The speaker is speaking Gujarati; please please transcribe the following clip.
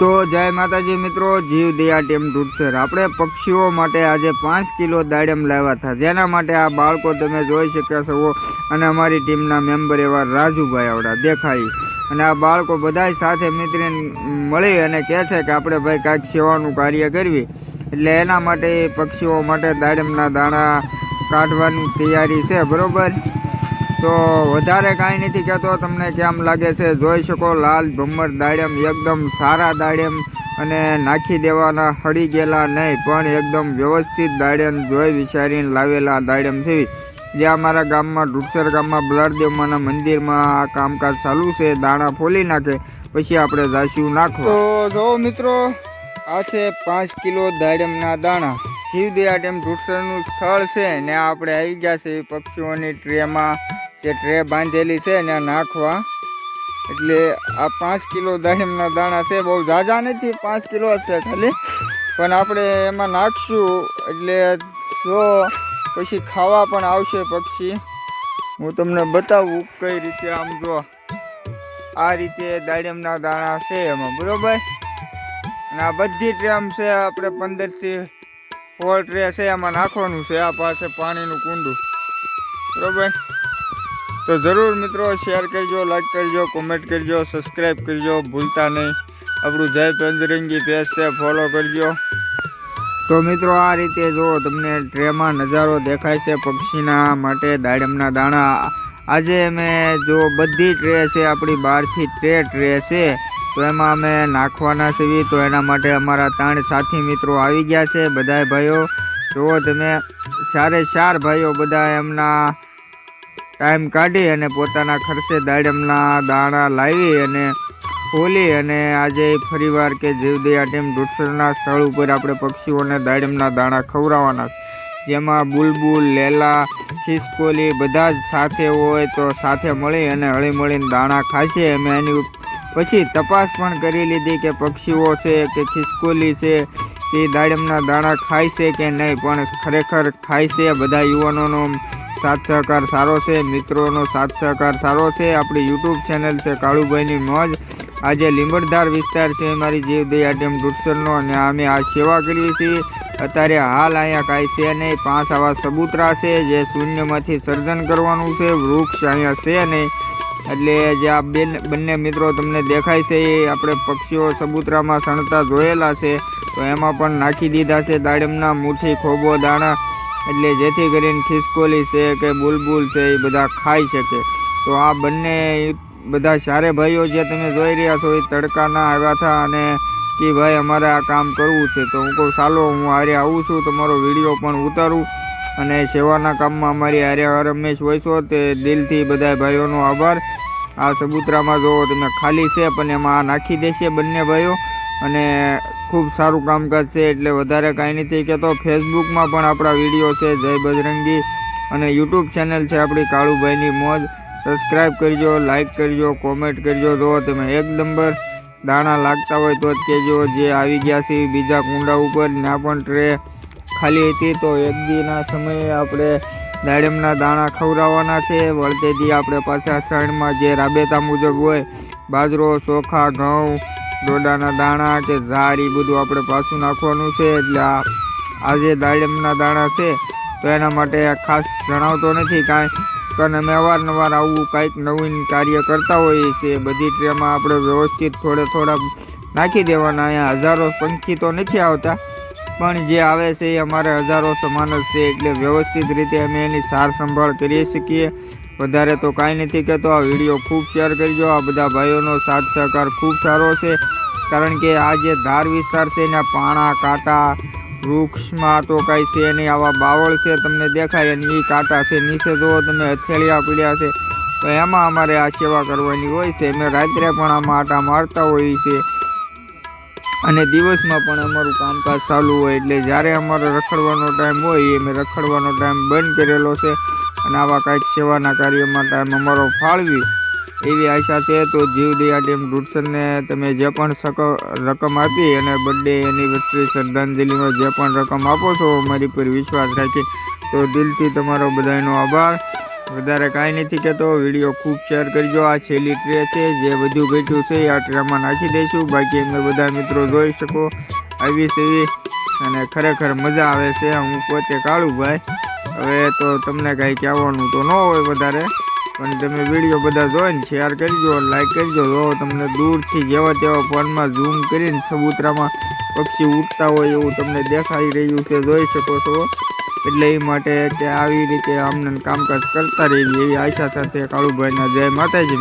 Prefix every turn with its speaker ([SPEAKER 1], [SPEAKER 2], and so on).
[SPEAKER 1] તો જય માતાજી મિત્રો, જીવ દયા ટીમ ઢૂંઢસર આપણે પક્ષીઓ માટે આજે પાંચ કિલો દાડમ લાવ્યા હતા. જેના માટે આ બાળકો તમે જોઈ શક્યા છો. અને અમારી ટીમના મેમ્બર એવા રાજુભાઈ આવડા. દેખાય અને આ બાળકો બધાય સાથે મિત્રીને મળી અને કહે છે કે આપણે ભાઈ કાંઈક સેવાનું કાર્ય કરવી. એટલે એના માટે પક્ષીઓ માટે દાડમના દાણા કાઢવાની તૈયારી છે. બરોબર? તો વધારે કાંઈ નથી કહેતો. તમને કેમ લાગે છે? જોઈ શકો, લાલ ભમર દાડમ એકદમ સારા દાડમ અને નાખી દેવાના, હળી ગયેલા નહીં, પણ એકદમ વ્યવસ્થિત દાડમ જોઈ વિચારીને લાવેલા દાડમ છે જે અમારા ગામમાં, ઢુડસર ગામમાં બલારદેવમાના મંદિરમાં આ કામકાજ ચાલુ છે, દાણા ફોલી નાખે, પછી આપણે જાશું નાખો તો જો મિત્રો, આ છે પાંચ કિલો દાડમના દાણા. જીવદયા ડેમ ઢુડસરનું સ્થળ છે ને આપણે આવી ગયા છે પક્ષીઓની ટ્રેમાં. જે ટ્રે બાંધેલી છે ને નાખવા. એટલે આ પાંચ કિલો દહીંના દાણા છે, બહુ ઝાઝા નથી, પાંચ કિલો જ છે ખાલી. પણ આપણે એમાં નાખશું, એટલે જો પછી ખાવા પણ આવશે પક્ષી. હું તમને બતાવું કઈ રીતે આમ જો. આ રીતે દાડમના દાણા છે એમાં, બરોબર? અને આ બધી ટ્રેમ છે આપણે પંદરથી સોળ ટ્રે છે એમાં નાખવાનું છે, આ પાસે પાણીનું કુંડું. બરોબર? તો જરૂર મિત્રો શેર કરજો લાઈક કરજો કોમેન્ટ કરજો સબસ્ક્રાઈબ કરજો, ભૂલતા નહીં. આપણું જય પંજરંગી પેજ છે ફોલો કરજો. તો મિત્રો, આ રીતે જો તમને ટ્રેમાં નજારો દેખાય છે, પક્ષીના માટે દાડમના દાણા. આજે અમે જો બધી ટ્રે છે, આપણી બહારથી ટ્રે ટ્રે છે તો એમાં અમે નાખવાના છીએ, તો એના માટે અમારા ત્રણ સાથી મિત્રો આવી ગયા છે, બધાય ભાઈઓ. જુઓ તમે, ચારે ચાર ભાઈઓ બધા એમના ટાઈમ કાઢી અને પોતાના ખર્ચે દાડમના દાણા લાવી અને ખોલી અને આજે ફરીવાર કે જીવદયા ટીમ દૂધસરના સ્થળ ઉપર આપણે પક્ષીઓને દાડમના દાણા ખવડાવવાના જેમાં બુલબુલ, લેલા, ખિસકોલી બધા જ સાથે હોય તો સાથે મળી અને હળી મળીને દાણા ખાશે અમે એની પછી તપાસ પણ કરી લીધી કે પક્ષીઓ છે કે ખિસકોલી છે, કે દાડમના દાણા ખાય છે કે નહીં, પણ ખરેખર ખાય છે, બધા યુવાનોનો સાથ સહકાર સારો છે, મિત્રોનો સાથ સહકાર સારો છે. આપણી યુટ્યુબ ચેનલ છે કાળુભાઈની મોજ. આજે લીંબડધાર વિસ્તાર છે મારી જીવ દયા ડેમ દૂધસરનો અને અમે આ સેવા કરીએ છીએ. અત્યારે હાલ અહીંયા કાંઈ છે નહીં, પાંચ આવા સબૂતરા છે જે શૂન્યમાંથી સર્જન કરવાનું છે, વૃક્ષ અહીંયા છે નહીં. એટલે જે આ બેન બંને મિત્રો તમને દેખાય છે, એ આપણે પક્ષીઓ સબૂતરામાં સણતા જોયેલા છે. તો એમાં પણ નાખી દીધા છે દાડમના મુઠ્ઠી, ખોબો, દાણા. એટલે જેથી કરીને ખિસકોલી છે કે બુલબુલ છે, એ બધા ખાઈ શકે. તો આ બંને બધા ચારે ભાઈઓ જે તમે જોઈ રહ્યા છો, એ તડકાના આવ્યા હતા અને કે ભાઈ અમારે આ કામ કરવું છે. તો હું કહું ચાલો હું હારે આવું છું, તમારો વીડિયો પણ ઉતારું. અને સેવાના કામમાં અમારી હારે રમેશ હોય છો તે દિલથી બધા ભાઈઓનો આભાર. આ સબૂતરામાં જો તમે ખાલી છે, પણ એમાં આ નાખી દેશે બંને ભાઈઓ. અને ખૂબ સારું કામકાજ છે, એટલે વધારે કાંઈ નથી કહેતો. ફેસબુકમાં પણ આપણા વીડિયો છે, જય બજરંગી. અને યુટ્યુબ ચેનલ છે આપણી કાળુભાઈની મોજ. સબસ્ક્રાઈબ કરજો, લાઈક કરજો, કોમેન્ટ કરજો. જો તમે એક નંબર દાણા લાગતા હોય તો જ કહેજો, જે આવી ગયા છે બીજા કુંડા ઉપર. ના પણ ટ્રે ખાલી હતી તો એક દીના સમયે આપણે દાડમના દાણા ખવડાવવાના છે. વળતેથી આપણે પાછા શણમાં જે રાબેતા મુજબ હોય, બાજરો, ચોખા, ઘઉં ડોડાના દાણા કે ઝાડ એ બધું આપણે પાછું નાખવાનું છે. એટલે આ આજે દાડમના દાણા છે, તો એના માટે ખાસ જણાવતો નથી. કાંઈ પણ અમે અવારનવાર આવું કાંઈક નવીન કાર્ય કરતા હોઈએ છીએ. બધી ટ્રેમાં આપણે વ્યવસ્થિત થોડે થોડા નાખી દેવાના. અહીંયા હજારો પંખી તો નથી આવતા. પણ જે આવે છે એ અમારે હજારો સમાન જ છે. એટલે વ્યવસ્થિત રીતે અમે એની સાર સંભાળ કરી શકીએ. વધારે તો કાંઈ નથી કહેતો. આ વીડિયો ખૂબ શેર કરજો. આ બધા ભાઈઓનો સાથ સહકાર ખૂબ સારો છે. કારણ કે આ જે ધાર વિસ્તાર છે એના પાણા, કાંટા, વૃક્ષમાં તો કાંઈ છે નહીં. આવા બાવળ છે, તમને દેખાય. અને એ કાંટા છે. નીચે જુઓ, તમે હથેળિયા પીડ્યા છે. તો એમાં અમારે આ સેવા કરવાની હોય છે. અમે રાત્રે પણ આમાં આટા મારતા હોઈએ છીએ. અને દિવસમાં પણ અમારું કામકાજ ચાલુ હોય એટલે જ્યારે અમારે રખડવાનો ટાઈમ હોય એ મેં રખડવાનો ટાઈમ બંધ કરેલો છે. અને આવા કાંઈક સેવાના કાર્યમાં ટાઈમ અમારો ફાળવી. એવી આશા છે તો જીવદયા ટીમ રૂટસનને તમે જે પણ રકમ આપી અને બર્થડે એનિવર્સરી શ્રદ્ધાંજલિમાં જે પણ રકમ આપો છો, અમારી પર વિશ્વાસ રાખી. તો દિલથી તમારો બધાનો આભાર. વધારે કાંઈ નથી કહેતો, વીડિયો ખૂબ શેર કરજો. આ છેલ્લી ટ્રે છે, જે બધું ઘટ્યું છે આ ટ્રેમાં નાખી દઈશું. બાકી અમે બધા મિત્રો જોઈ શકો આવી સેવી અને ખરેખર મજા આવે છે, હું પોતે કાળુભાઈ. હવે તો તમને કાંઈ કહેવાનું તો ન હોય વધારે, પણ તમે વીડિયો બધા જોઈને શેર કરજો, લાઈક કરજો. જો તમને દૂરથી જેવા તેવા ફોનમાં ઝૂમ કરીને સબૂતરામાં પક્ષી ઉડતા હોય એવું તમને દેખાઈ રહ્યું છે, જોઈ શકો છો. એટલે એ માટે તે આવી રીતે અમને કામકાજ કરતા રહીએ. એવી આશા સાથે કાળુભાઈના જય માતાજી